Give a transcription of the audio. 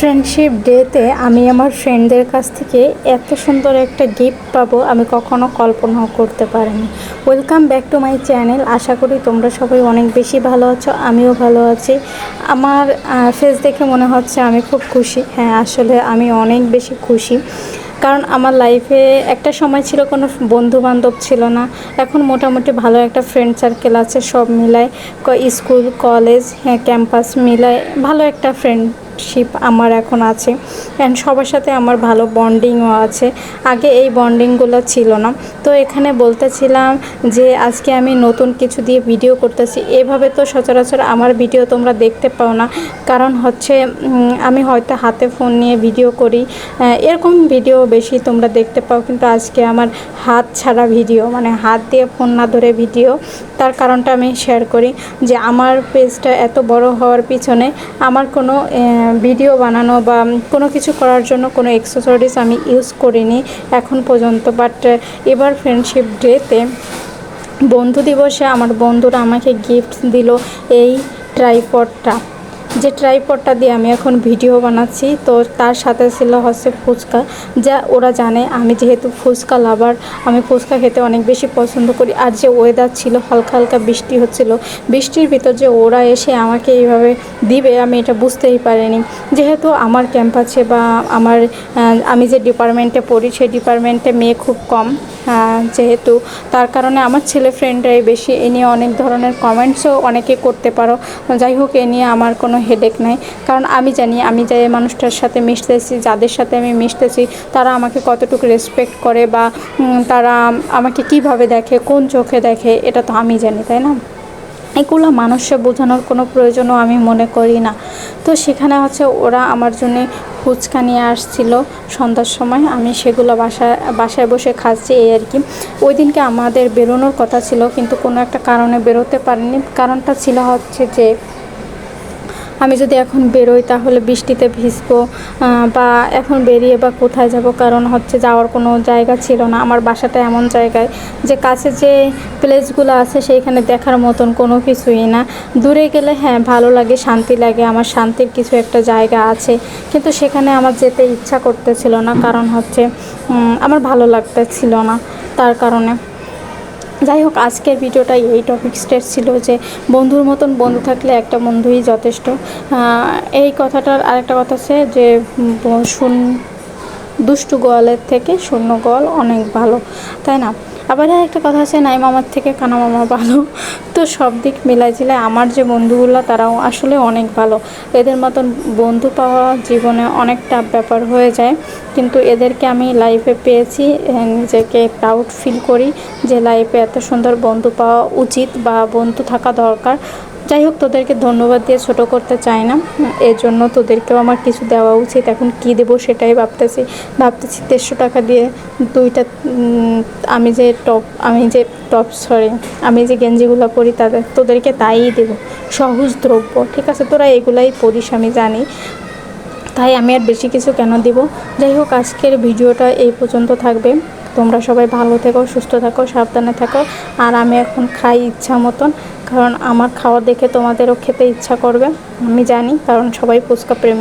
Friendship ডেতে আমি আমার ফ্রেন্ডদের কাছ থেকে এত সুন্দর একটা গিফট পাবো, আমি কখনো কল্পনাও করতে পারিনি। Welcome back to my channel আশা করি তোমরা সবাই অনেক বেশি ভালো আছো, আমিও ভালো আছি। আমার ফেস দেখে মনে হচ্ছে আমি খুব খুশি। হ্যাঁ আসলে আমি অনেক বেশি খুশি। কারণ আমার লাইফে একটা সময় ছিল কোনো বন্ধু বান্ধব ছিল না। এখন মোটামুটি ভালো একটা ফ্রেন্ড সার্কেল আছে, সব মিলায় স্কুল কলেজ হ্যাঁ ক্যাম্পাস মিলায় ভালো একটা ফ্রেন্ডশিপ আমার এখন আছে. অ্যান্ড সবার সাথে আমার ভালো বন্ডিংও আছে। আগে এই বন্ডিংগুলো ছিল না। তো এখানে বলতেছিলাম যে, আজকে আমি নতুন কিছু দিয়ে ভিডিও করতেছি। এভাবে তো সচরাচর আমার ভিডিও তোমরা দেখতে পাও না। কারণ হচ্ছে আমি হয়তো হাতে ফোন নিয়ে ভিডিও করি। এরকম ভিডিও বেশি তোমরা দেখতে পাও। কিন্তু আজকে আমার হাত ছাড়া ভিডিও মানে হাত দিয়ে ফোন না ধরে ভিডিও তার কারণটা আমি শেয়ার করি। যে আমার পেজটা এত বড় হওয়ার পিছনে আমার কোনো ভিডিও বানানো বা কোনো কিছু করার জন্য কোনো এক্সেসরিজ আমি ইউজ করিনি এখন পর্যন্ত। বাট এবার ফ্রেন্ডশিপ ডেতে বন্ধু দিবসে আমার বন্ধুরা আমাকে গিফট দিল এই ট্রাইপডটা যে ট্রাইপডটা দিয়ে আমি এখন ভিডিও বানাচ্ছি, তো তার সাথে ছিল হচ্ছে ফুচকা। যা ওরা জানে, আমি যেহেতু ফুচকা লাভার আমি ফুচকা খেতে অনেক বেশি পছন্দ করি। আর যে ওয়েদার ছিল, হালকা হালকা বৃষ্টি হচ্ছিল, বৃষ্টির ভিতর যে ওরা এসে আমাকে এইভাবে দিবে, আমি এটা বুঝতেই পারিনি। যেহেতু আমার ক্যাম্পাসে বা আমার আমি যে ডিপার্টমেন্টে পড়ি, সেই ডিপার্টমেন্টে মেয়ে খুব কম যেহেতু তার কারণে আমার ছেলে ফ্রেন্ডরাই বেশি। এ নিয়ে অনেক ধরনের কমেন্টসও অনেকে করতে পারো। যাই হোক, এ নিয়ে আমার কোনো হেডেক নাই। কারণ আমি জানি, আমি যে মানুষটার সাথে মিশতেছি, যাদের সাথে আমি মিশতেছি, তারা আমাকে কতটুকু রেসপেক্ট করে বা তারা আমাকে কীভাবে দেখে, কোন চোখে দেখে, এটা তো আমি জানি, তাই না? এগুলো মানুষকে বোঝানোর কোনো প্রয়োজনও আমি মনে করি না। তো সেখানে হচ্ছে ওরা আমার জন্য ফুচকা নিয়ে আসছিল। সন্ধ্যার সময় আমি সেগুলো বাসায় বাসায় বসে খাচ্ছি এই আর কি। ওই দিনকে আমাদের বেরোনোর কথা ছিল, কিন্তু কোনো একটা কারণে বেরোতে পারিনি। কারণটা ছিল হচ্ছে যে আমি যদি এখন বেরোই তাহলে বৃষ্টিতে ভিজবো বা এখন বেরিয়ে বা কোথায় যাব? কারণ হচ্ছে যাওয়ার কোনো জায়গা ছিল না। আমার বাসাটা এমন জায়গায় যে কাছে যে প্লেসগুলো আছে সেইখানে দেখার মতন কোনো কিছুই না। দূরে গেলে হ্যাঁ ভালো লাগে, শান্তি লাগে, আমার শান্তির কিছু একটা জায়গা আছে। কিন্তু সেখানে আমার যেতে ইচ্ছা করতেছিল না, কারণ হচ্ছে আমার ভালো লাগতেছিল না তার কারণে। যাই হোক, আজকের ভিডিওটা এই টপিক্সটার ছিল যে বন্ধুর মতন বন্ধু থাকলে একটা বন্ধুই যথেষ্ট। এই কথাটার আরেকটা কথা আছে যে শূন্য শুন দুষ্টু গোয়ালের থেকে শূন্য গোয়াল অনেক ভালো, তাই না? আবার একটা কথা আছে নাই মামার থেকে কানা মামা ভালো। তো সব দিক মিলাই ঝিলাই আমার যে বন্ধুগুলো, তারাও আসলে অনেক ভালো। এদের মতন বন্ধু পাওয়া জীবনে অনেক টাফ ব্যাপার হয়ে যায়। কিন্তু এদেরকে আমি লাইফে পেয়েছি নিজেকে প্রাউড ফিল করি যে লাইফে এত সুন্দর বন্ধু পাওয়া উচিত বা বন্ধু থাকা দরকার। যাই হোক, তোদেরকে ধন্যবাদ দিয়ে ছোট করতে চাই না। এর জন্য তোদেরকেও আমার কিছু দেওয়া উচিত। এখন কি দেবো সেটাই ভাবতেছি। ভাবতেছি দেড়শো টাকা দিয়ে দুইটা আমি যে টপ আমি যে টপ সরি আমি যে গেঞ্জিগুলো পরি তাদের তোদেরকে তাইই দেবো। সহজ দ্রব্য, ঠিক আছে? তোরা এগুলাই পরিস, আমি জানি। তাই আমি আর বেশি কিছু কেন দিব? যাই হোক, আজকের ভিডিওটা এই পর্যন্ত থাকবে। তোমরা সবাই ভালো থেকো, সুস্থ থাকো, সাবধানে থাকো। আর আমি এখন খাই ইচ্ছা মতন, কারণ আমার খাওয়া দেখে তোমাদেরও খেতে ইচ্ছা করবে, আমি জানি, কারণ সবাই ফুচকা প্রেমী।